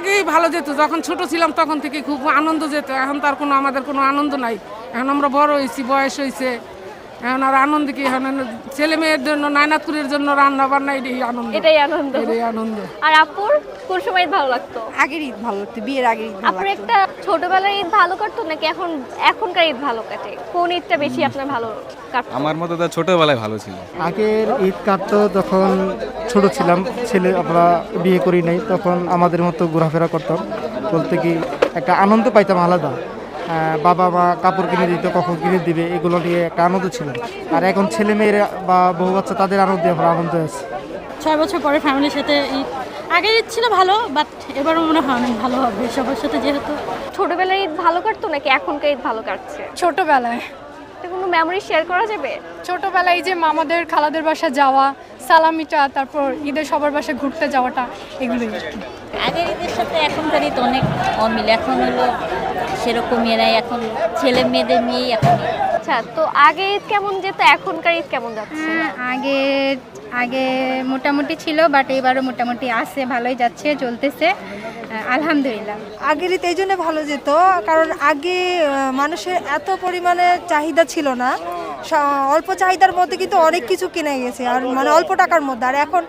আগেই ভালো যেত যখন ছোট ছিলাম তখন থেকে খুব আনন্দ যেত এখন তার কোনো আমাদের কোনো আনন্দ নাই। এখন আমরা বড় হয়েছি বয়স হয়েছে এখন আর আনন্দ কি এখন ছেলে মেয়ের জন্য নায়নাতকুরের জন্য রান্না বান্না এটাই আনন্দ। এটাই আনন্দ। এটাই আনন্দ। আর আপুর কোন সময় ঈদ ভালো লাগতো? আগের ঈদ ভালো লাগতো বিয়ের আগের ঈদ ভালো লাগতো। একটা ছোটবেলার ঈদ ভালো কাটতো নাকি এখন এখনকার ঈদ ভালো কাটে? কোন ঈদটা বেশি আপনার ভালো কাটতো? আমার মতো তো ছোটবেলায় ভালো ছিল। আগের ঈদ কাটতো যখন ছোট ছিলাম ছেলে আমরা বিয়ে করি নাই তখন আমাদের মতো ঘোরাফেরা করতাম। বলতে কি একটা আনন্দ পাইতাম আলাদা। বাবা মা কাপড় কিনে দিত কখন কিনে দিবে এগুলো নিয়ে একটা আনন্দ ছিল। আর এখন ছেলে মেয়েরা বা বহু বাচ্চা তাদের আনন্দে আমরা আনন্দ আছে। ছয় বছর পরে ফ্যামিলির সাথে ঈদ আগের ঈদ ছিল ভালো বাট এবারও মনে হয় অনেক ভালো হবে সবার সাথে যেহেতু। ছোটবেলার ঈদ ভালো কাটতো নাকি এখনকার ঈদ ভালো কাটছে? ছোটবেলায়। কোনো মেমোরি শেয়ার করা যাবে? ছোটবেলায় যে মামাদের খালাদের বাসা যাওয়া সালামিটা তারপর ঈদের সবার বাসায় ঘুরতে যাওয়াটা এগুলোই আগের ঈদের সাথে এখনকার ঈদ অনেক অমিল। এখন হলো সেরকমই নাই এখন ছেলে মেয়েদের নিয়েই এখন আচ্ছা তো আগে ঈদ কেমন যেত? এখনকার ঈদ কেমন যাচ্ছে? হ্যাঁ, আগে আগে মোটামুটি ছিল বাট এবারও মোটামুটি আছে ভালোই যাচ্ছে চলতেছে। আলহামদুলিল্লাহ। আগের ঈদ এই জন্য ভালো যেত কারণ আগে মানুষের এত পরিমাণে চাহিদা ছিল না। অল্প চাহিদার মধ্যে কিন্তু অনেক কিছু কিনে গেছে, আর মানে অল্প টাকার মধ্যে। আর এখন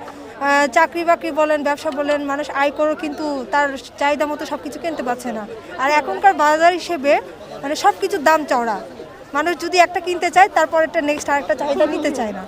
চাকরি বাকরি বলেন, ব্যবসা বলেন, মানুষ আয় করো কিন্তু তার চাহিদা মতো সব কিছু কিনতে পারছে না। আর এখনকার বাজার হিসেবে মানে সব কিছুর দাম চড়া মানুষ যদি একটা কিনতে চায়, তারপর একটা নেক্সট আরেকটা চাহিদা নিতে চায় না।